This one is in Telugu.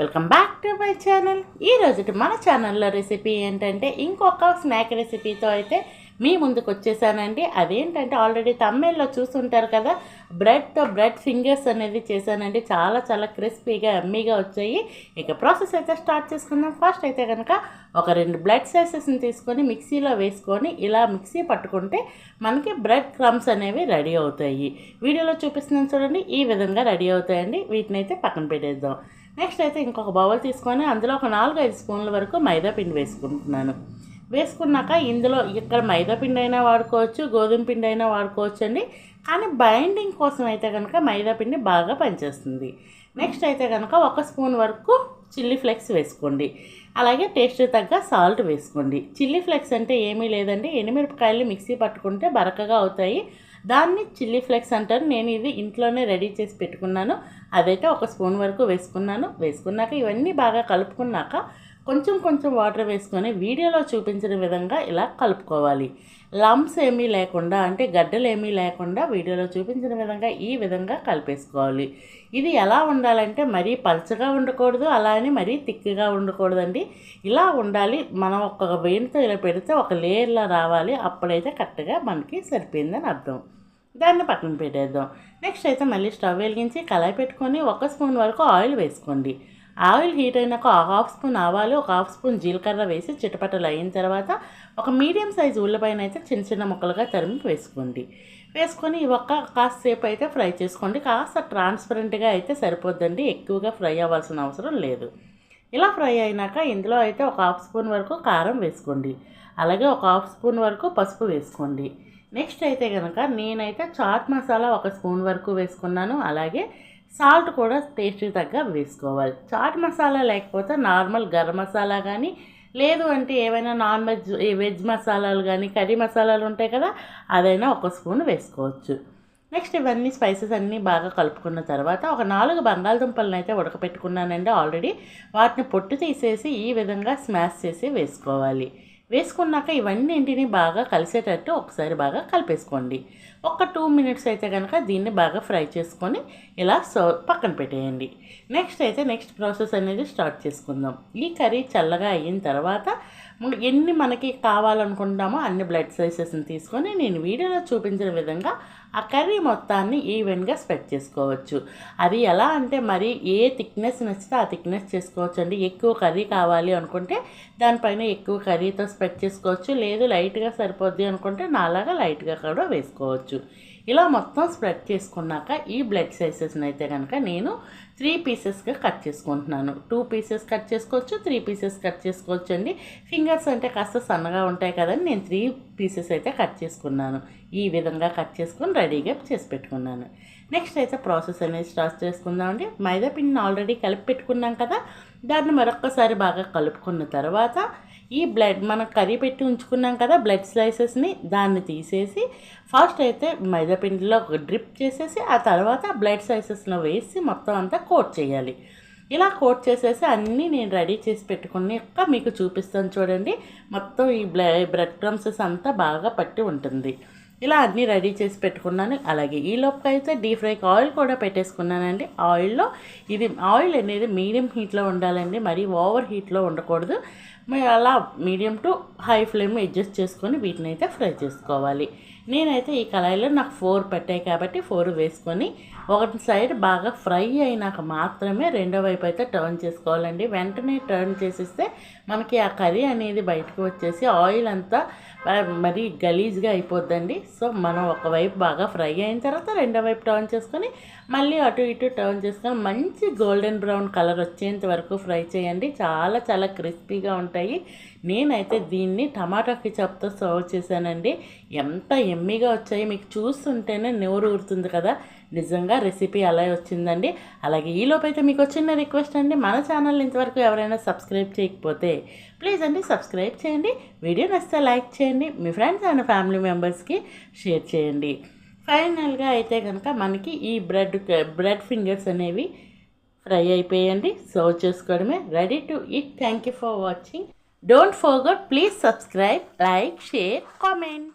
Welcome back to my channel ఈ రోజు మన ఛానల్లో రెసిపీ ఏంటంటే ఇంకొక స్నాక్ రెసిపీతో అయితే మీ ముందుకు వచ్చేసానండి. అదేంటంటే ఆల్రెడీ తమ్మెల్లో చూస్తుంటారు కదా బ్రెడ్తో బ్రెడ్ ఫింగర్స్ అనేది చేశానండి. చాలా చాలా క్రిస్పీగా ఎమ్మీగా వచ్చాయి. ఇక ప్రాసెస్ అయితే స్టార్ట్ చేసుకుందాం. ఫస్ట్ అయితే కనుక ఒక రెండు బ్లడ్ సైసెస్ని తీసుకొని మిక్సీలో వేసుకొని ఇలా మిక్సీ పట్టుకుంటే మనకి బ్రెడ్ క్రమ్స్ అనేవి రెడీ అవుతాయి. వీడియోలో చూపిస్తున్నాను చూడండి ఈ విధంగా రెడీ అవుతాయండి. వీటిని అయితే పక్కన పెట్టేద్దాం. నెక్స్ట్ అయితే ఇంకొక బౌల్ తీసుకొని అందులో ఒక నాలుగు ఐదు స్పూన్ల వరకు మైదాపిండి వేసుకుంటున్నాను. వేసుకున్నాక ఇందులో ఇక్కడ మైదా పిండి అయినా వాడుకోవచ్చు గోధుమ పిండి అయినా వాడుకోవచ్చు అండి. కానీ బైండింగ్ కోసం అయితే కనుక మైదాపిండి బాగా పనిచేస్తుంది. నెక్స్ట్ అయితే కనుక ఒక స్పూన్ వరకు చిల్లీ ఫ్లెక్స్ వేసుకోండి. అలాగే టేస్ట్ తగ్గ సాల్ట్ వేసుకోండి. చిల్లీ ఫ్లెక్స్ అంటే ఏమీ లేదండి. ఎండుమిరపకాయలు మిక్సీ పట్టుకుంటే బరకగా అవుతాయి. దాన్ని చిల్లీ ఫ్లేక్స్ అంటారు. నేను ఇది ఇంట్లోనే రెడీ చేసి పెట్టుకున్నాను. అదైతే ఒక స్పూన్ వరకు వేసుకున్నాను. వేసుకున్నాక ఇవన్నీ బాగా కలుపుకున్నాక కొంచెం కొంచెం వాటర్ వేసుకొని వీడియోలో చూపించిన విధంగా ఇలా కలుపుకోవాలి. లమ్స్ ఏమీ లేకుండా అంటే గడ్డలు ఏమీ లేకుండా వీడియోలో చూపించిన విధంగా ఈ విధంగా కలిపేసుకోవాలి. ఇది ఎలా ఉండాలంటే మరీ పల్చగా ఉండకూడదు అలా అని మరీ తిక్కిగా ఉండకూడదండి. ఇలా ఉండాలి. మనం ఒక వేణితో ఇలా పెడితే ఒక లేయర్లా రావాలి. అప్పుడైతే కరెక్ట్గా మనకి సరిపోయిందని అర్థం. దాన్ని పక్కన పెట్టేద్దాం. నెక్స్ట్ అయితే మళ్ళీ స్టవ్ వెలిగించి కళాయి పెట్టుకొని ఒక స్పూన్ వరకు ఆయిల్ వేసుకోండి. ఆయిల్ హీట్ అయినాక ఒక హాఫ్ స్పూన్ ఆవాలు ఒక హాఫ్ స్పూన్ జీలకర్ర వేసి చిటపటలు అయిన తర్వాత ఒక మీడియం సైజు ఉల్లిపాయన అయితే చిన్న చిన్న ముక్కలుగా తరిమి వేసుకోండి. వేసుకొని ఒక్క కాసేపు అయితే ఫ్రై చేసుకోండి. కాస్త ట్రాన్స్పరెంట్గా అయితే సరిపోద్దండి. ఎక్కువగా ఫ్రై అవ్వాల్సిన అవసరం లేదు. ఇలా ఫ్రై అయినాక ఇందులో అయితే ఒక హాఫ్ స్పూన్ వరకు కారం వేసుకోండి. అలాగే ఒక హాఫ్ స్పూన్ వరకు పసుపు వేసుకోండి. నెక్స్ట్ అయితే కనుక నేనైతే చాట్ మసాలా ఒక స్పూన్ వరకు వేసుకున్నాను. అలాగే సాల్ట్ కూడా టేస్ట్కి తగ్గ వేసుకోవాలి. చాట్ మసాలా లేకపోతే నార్మల్ గరం మసాలా కానీ లేదు అంటే ఏవైనా నాన్ వెజ్ వెజ్ మసాలాలు కానీ కర్రీ మసాలాలు ఉంటాయి కదా అదైనా ఒక స్పూన్ వేసుకోవచ్చు. నెక్స్ట్ ఇవన్నీ స్పైసెస్ అన్నీ బాగా కలుపుకున్న తర్వాత ఒక నాలుగు బంగాళదుంపలను అయితే ఉడకపెట్టుకున్నానండి ఆల్రెడీ. వాటిని పొట్టు తీసేసి ఈ విధంగా స్మాష్ చేసి వేసుకోవాలి. వేసుకున్నాక ఇవన్నింటిని బాగా కలిసేటట్టు ఒకసారి బాగా కలిపేసుకోండి. ఒక టూ మినిట్స్ అయితే కనుక దీన్ని బాగా ఫ్రై చేసుకొని ఇలా సర్వ్ పక్కన పెట్టేయండి. నెక్స్ట్ అయితే నెక్స్ట్ ప్రాసెస్ అనేది స్టార్ట్ చేసుకుందాం. ఈ కర్రీ చల్లగా అయిన తర్వాత ఎన్ని మనకి కావాలనుకుంటామో అన్ని బ్లడ్ సైజెస్ని తీసుకొని నేను వీడియోలో చూపించిన విధంగా ఆ కర్రీ మొత్తాన్ని ఈవెన్గా స్ప్రెడ్ చేసుకోవచ్చు. అది ఎలా అంటే మరి ఏ థిక్నెస్ నచ్చితే ఆ థిక్నెస్ చేసుకోవచ్చు అండి ఎక్కువ కర్రీ కావాలి అనుకుంటే దానిపైన ఎక్కువ కర్రీతో స్ప్రెడ్ చేసుకోవచ్చు. లేదు లైట్గా సరిపోద్ది అనుకుంటే నాలాగా లైట్గా కూడా వేసుకోవచ్చు. ఇలా మొత్తం స్ప్రెడ్ చేసుకున్నాక ఈ బ్లడ్ సైజెస్ని అయితే కనుక నేను త్రీ పీసెస్గా కట్ చేసుకుంటున్నాను. టూ పీసెస్ కట్ చేసుకోవచ్చు త్రీ పీసెస్ కట్ చేసుకోవచ్చు అండి. ఫింగర్స్ అంటే కాస్త సన్నగా ఉంటాయి కదండి. నేను త్రీ పీసెస్ అయితే కట్ చేసుకున్నాను. ఈ విధంగా కట్ చేసుకొని రెడీగా చేసి పెట్టుకున్నాను. నెక్స్ట్ అయితే ప్రాసెస్ అనేది స్టార్ట్ చేసుకుందామండి మైదా పిండిని ఆల్రెడీ కలిపి పెట్టుకున్నాం కదా. దాన్ని మరొక్కసారి బాగా కలుపుకున్న తర్వాత ఈ బ్లడ్ మనం కర్రీ పెట్టి ఉంచుకున్నాం కదా బ్లడ్ స్లైసెస్ని దాన్ని తీసేసి ఫస్ట్ అయితే మైదా పిండిలో ఒక డ్రిప్ చేసేసి ఆ తర్వాత బ్లడ్ స్లైసెస్లో వేసి మొత్తం అంతా కోట్ చేయాలి. ఇలా కోట్ చేసేసి అన్నీ నేను రెడీ చేసి పెట్టుకున్నాక మీకు చూపిస్తాను చూడండి. మొత్తం ఈ బ్రెడ్ క్రమ్సెస్ అంతా బాగా పట్టి ఉంటుంది. ఇలా అన్నీ రెడీ చేసి పెట్టుకున్నాను. అలాగే ఈ లోపుకైతే అయితే డీప్ ఫ్రైకి ఆయిల్ కూడా పెట్టేసుకున్నానండి. ఆయిల్లో ఇది ఆయిల్ అనేది మీడియం హీట్లో ఉండాలండి. మరి ఓవర్ హీట్లో ఉండకూడదు. మరి అలా medium to high flame adjust చేసుకొని వీటిని అయితే ఫ్రై చేసుకోవాలి. నేనైతే ఈ కళాయిలో నాకు ఫోర్ పెట్టాయి కాబట్టి ఫోర్ వేసుకొని ఒకటి సైడ్ బాగా ఫ్రై అయినాక మాత్రమే రెండో వైపు అయితే టర్న్ చేసుకోవాలండి. వెంటనే టర్న్ చేసేస్తే మనకి ఆ కర్రీ అనేది బయటకు వచ్చేసి ఆయిల్ అంతా మరి గలీజ్గా అయిపోద్దండి. సో మనం ఒకవైపు బాగా ఫ్రై అయిన తర్వాత రెండో వైపు టర్న్ చేసుకొని మళ్ళీ అటు ఇటు టర్న్ చేసుకొని మంచి గోల్డెన్ బ్రౌన్ కలర్ వచ్చేంత వరకు ఫ్రై చేయండి. చాలా చాలా క్రిస్పీగా ఉంటాయి. నేనైతే దీన్ని టమాటా కిచప్తో సర్వ్ చేశానండి. ఎంత ఎమ్మీగా వచ్చాయి మీకు చూస్తుంటేనే నోరు ఊరుతుంది కదా. నిజంగా రెసిపీ అలా వచ్చిందండి. అలాగే ఈలోపైతే మీకు వచ్చిన రిక్వెస్ట్ అండి. మన ఛానల్ ఇంతవరకు ఎవరైనా సబ్స్క్రైబ్ చేయకపోతే ప్లీజ్ అండి సబ్స్క్రైబ్ చేయండి. వీడియో నచ్చితే లైక్ చేయండి. మీ ఫ్రెండ్స్ అండ్ ఫ్యామిలీ మెంబర్స్కి షేర్ చేయండి. ఫైనల్గా అయితే కనుక మనకి ఈ బ్రెడ్ బ్రెడ్ ఫింగర్స్ అనేవి ఫ్రై అయిపోయండి. సర్వ్ చేసుకోవడమే ready to eat. Thank you for watching don't forget please subscribe like share comment